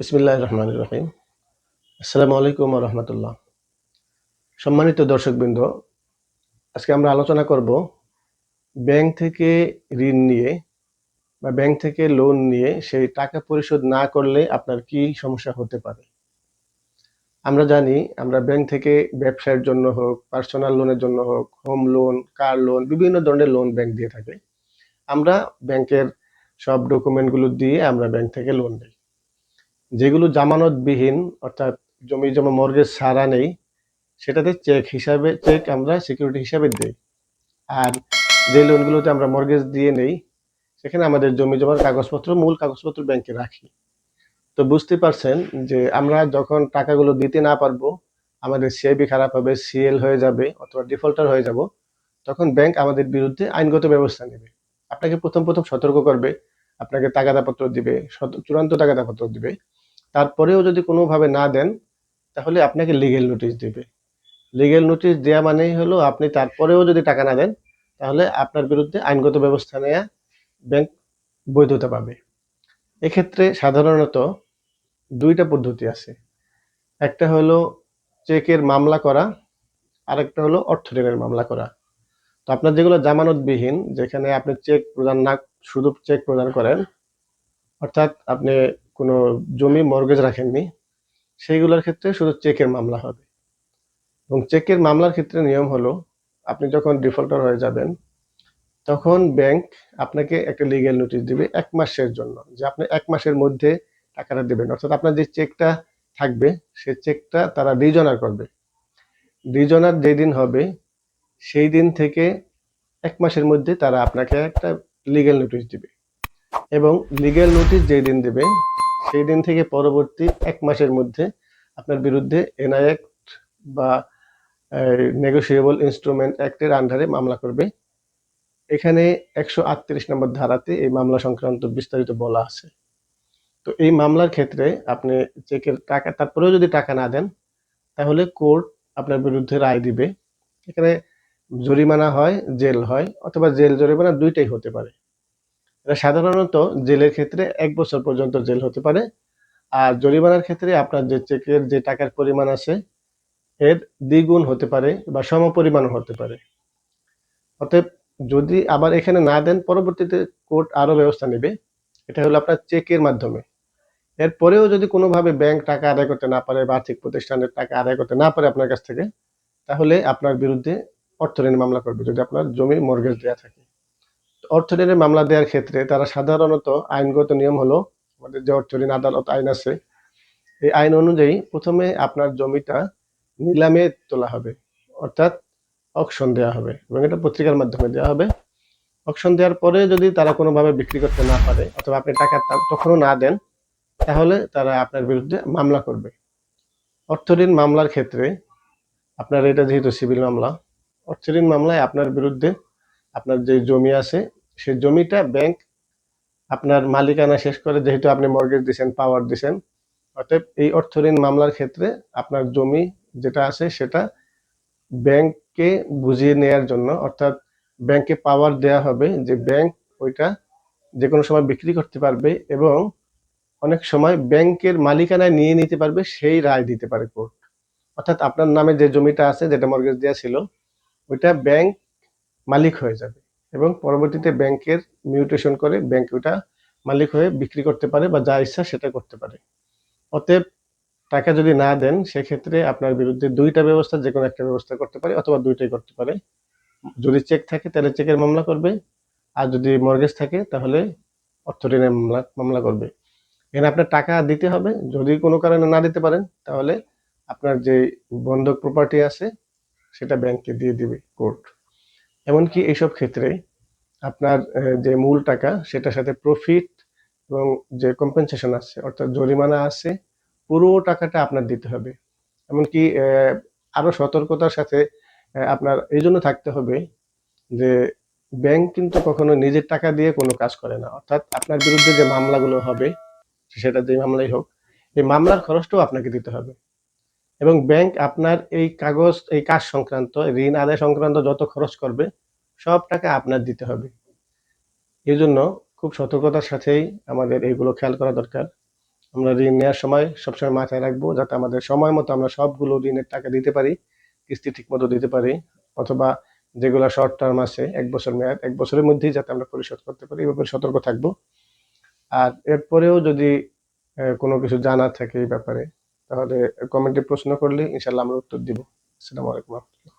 বিসমিল্লাহ রহমান রহিম। আসসালামু আলাইকুম রহমতুল্লাহ সম্মানিত দর্শকবৃন্দ, আজকে আমরা আলোচনা করব ব্যাংক থেকে ঋণ নিয়ে বা ব্যাংক থেকে লোন নিয়ে সেই টাকা পরিশোধ না করলে আপনার কি সমস্যা হতে পারে। আমরা জানি আমরা ব্যাংক থেকে ব্যবসার জন্য হোক, পার্সোনাল লোনের জন্য হোক, হোম লোন, কার লোন, বিভিন্ন ধরনের লোন ব্যাংক দিয়ে থাকে। আমরা ব্যাংকের সব ডকুমেন্টগুলো দিয়ে আমরা ব্যাংক থেকে লোন নিই। যেগুলো জামানতবিহীন, অর্থাৎ জমি জমা মর্গেজ ছাড়া নেই, সেটাতে চেক হিসাবে চেক আমরা সিকিউরিটি হিসাবে দিই। আর যে লোনগুলোতে আমরা মর্গেজ দিয়ে নেই, সেখানে আমাদের জমি জমার কাগজপত্র, মূল কাগজপত্র ব্যাংকে রাখি। তো বুঝতে পারছেন যে আমরা যখন টাকাগুলো দিতে না পারব, আমাদের সিআইবি খারাপ হবে সিএল হয়ে যাবে, অথবা ডিফল্টার হয়ে যাব, তখন ব্যাংক আমাদের বিরুদ্ধে আইনগত ব্যবস্থা নেবে। আপনাকে প্রথম প্রথম সতর্ক করবে, আপনাকে তাগাদাপত্র দিবে চূড়ান্ত তাগাদাপত্র দিবে। তারপরেও যদি কোনোভাবে না দেন, তাহলে আপনাকে লিগেল নোটিশ দেবে। লিগেল নোটিশ দেওয়া মানেই হলো আপনি তারপরেও যদি টাকা না দেন, তাহলে আপনার বিরুদ্ধে আইনগত ব্যবস্থা নেওয়া ব্যাংক বৈধতা পাবে। এক্ষেত্রে সাধারণত দুইটা পদ্ধতি আছে। একটা হলো চেকের মামলা করা, আরেকটা হলো অর্থ ঋণের মামলা করা। তো আপনার যেগুলো জামানতবিহীন, যেখানে আপনি চেক প্রদান না, শুধু চেক প্রদান করেন, অর্থাৎ আপনি কোনো জমি মর্গেজ রাখেননি, সেইগুলোর ক্ষেত্রে শুধু চেকের মামলা হবে। এবং চেকের মামলার ক্ষেত্রে নিয়ম হলো, আপনি যখন ডিফল্টার হয়ে যাবেন, তখন ব্যাংক আপনাকে একটা লিগ্যাল নোটিশ দিবে এক মাসের জন্য, যে আপনি এক মাসের মধ্যে টাকাটা দেবেন। অর্থাৎ আপনার যে চেকটা থাকবে, সে চেকটা তারা রিজনার করবে। রিজনার যেদিন হবে, সেই দিন থেকে এক মাসের মধ্যে তারা আপনাকে একটা লিগ্যাল নোটিশ দিবে। এবং লিগ্যাল নোটিশ যেই দিন দেবে সেই দিন থেকে পরবর্তী এক মাসের মধ্যে আপনার বিরুদ্ধে এনআই অ্যাক্ট বা নেগোসিয়েবল ইনস্ট্রুমেন্ট অ্যাক্টের আন্ডারে মামলা করবে। এখানে একশো আটত্রিশ নম্বর ধারাতে এই মামলা সংক্রান্ত বিস্তারিত বলা আছে। তো এই মামলার ক্ষেত্রে আপনি চেকের টাকা, তারপরেও যদি টাকা না দেন, তাহলে কোর্ট আপনার বিরুদ্ধে রায় দিবে। এখানে জরিমানা হয়, জেল হয়, অথবা জেল জরিমানা দুইটাই হতে পারে। এটা সাধারণত জেলের ক্ষেত্রে এক বছর পর্যন্ত জেল হতে পারে। আর জরিমানার ক্ষেত্রে আপনার যে চেকের যে টাকার পরিমাণ আছে, এর দ্বিগুণ হতে পারে বা সমপরিমাণও হতে পারে। অতএব যদি আবার এখানে না দেন, পরবর্তীতে কোর্ট আরও ব্যবস্থা নেবে। এটা হলো আপনার চেকের মাধ্যমে। এরপরেও যদি কোনোভাবে ব্যাংক টাকা আদায় করতে না পারে বা আর্থিক প্রতিষ্ঠানের টাকা আদায় করতে না পারে আপনার কাছ থেকে, তাহলে আপনার বিরুদ্ধে অর্থ ঋণ মামলা করবে যদি আপনার জমি মর্গেজ দেওয়া থাকে। অর্থ ঋণের মামলা দেওয়ার ক্ষেত্রে তারা সাধারণত আইনগত নিয়ম হলো আমাদের যে অর্থ ঋণ আদালত আইন আছে, এই আইন অনুযায়ী প্রথমে আপনার জমিটা নিলামে তোলা হবে, অর্থাৎ অকশন দেওয়া হবে এবং এটা পত্রিকার মাধ্যমে দেওয়া হবে। অকশন দেওয়ার পরে যদি তারা কোনোভাবে বিক্রি করতে না পারে অথবা আপনি টাকা তখনও না দেন, তাহলে তারা আপনার বিরুদ্ধে মামলা করবে। অর্থ ঋণ মামলার ক্ষেত্রে আপনার, এটা যেহেতু সিভিল মামলা অর্থ ঋণ মামলায় আপনার বিরুদ্ধে আপনার যে জমি আছে সেই জমিটা ব্যাংক আপনার মালিকানা শেষ করে, যেহেতু আপনি মর্গেজ দিছেন পাওয়ার দিছেন, অতএব এই অর্থ ঋণ মামলার ক্ষেত্রে আপনার জমি যেটা আছে সেটা ব্যাংককে বুঝিয়ে নেয়ার জন্য, অর্থাৎ ব্যাংকে পাওয়ার দেয়া হবে যে ব্যাংক ওইটা যে কোনো সময় বিক্রি করতে পারবে এবং অনেক সময় ব্যাংকের মালিকানায় নিয়ে নিতে পারবে, সেই রায় দিতে পারে কোর্ট অর্থাৎ আপনার নামে যে জমিটা আছে, যেটা মর্গেজ দেওয়া ছিল, ওইটা ব্যাংক মালিক হয়ে যাবে। এবং পরবর্তীতে ব্যাংকের মিউটেশন করে ব্যাংক ওটা মালিক হয়ে বিক্রি করতে পারে বা যা ইচ্ছা সেটা করতে পারে। অতএব টাকা যদি না দেন, সেক্ষেত্রে আপনার বিরুদ্ধে দুইটা ব্যবস্থা যে কোনো একটা ব্যবস্থা করতে পারে অথবা দুইটাই করতে পারে। যদি চেক থাকে, তাহলে চেকের মামলা করবে। আর যদি মর্গেজ থাকে, তাহলে অর্থ ঋণের মামলা মামলা করবে। এখানে আপনার টাকা দিতে হবে। যদি কোনো কারণে না দিতে পারেন, তাহলে আপনার যে বন্ধক প্রপার্টি আছে, সেটা ব্যাংকে দিয়ে দিবে কোর্ট। এমনকি এইসব ক্ষেত্রে আপনার যে মূল টাকা সেটার সাথে প্রফিট এবং যে কম্পেনসেশন আছে অর্থাৎ জরিমানা আছে পুরো টাকাটা আপনার দিতে হবে। এমনকি আহ, আরও সতর্কতার সাথে আপনার এই জন্য থাকতে হবে যে ব্যাংক কিন্তু কখনো নিজের টাকা দিয়ে কোনো কাজ করে না। অর্থাৎ আপনার বিরুদ্ধে যে মামলাগুলো হবে সেটা যে মামলাই হোক এই মামলার খরচটাও আপনাকে দিতে হবে। এবং ব্যাংক আপনার এই কাগজ এই কাজ সংক্রান্ত ঋণ আদায় সংক্রান্ত যত খরচ করবে সব টাকা আপনার দিতে হবে। এই জন্য খুব সতর্কতার সাথেই আমাদের এইগুলো খেয়াল করা দরকার। আমরা ঋণ নেওয়ার সময় সবসময় মাথায় রাখব যাতে আমাদের সময় মতো আমরা সবগুলো ঋণের টাকা দিতে পারি, কিস্তি ঠিক মতো দিতে পারি, অথবা যেগুলো শর্ট টার্ম আছে, এক বছর মেয়াদ, এক বছরের মধ্যেই যাতে আমরা পরিশোধ করতে পারি ব্যাপারে সতর্ক থাকব। আর এরপরেও যদি কোনো কিছু জানার থাকে এই ব্যাপারে, তাহলে কমেন্টে প্রশ্ন করলে ইনশাল্লাহ আমরা উত্তর দিব। আসসালামু আলাইকুম রহমতুল্লাহ।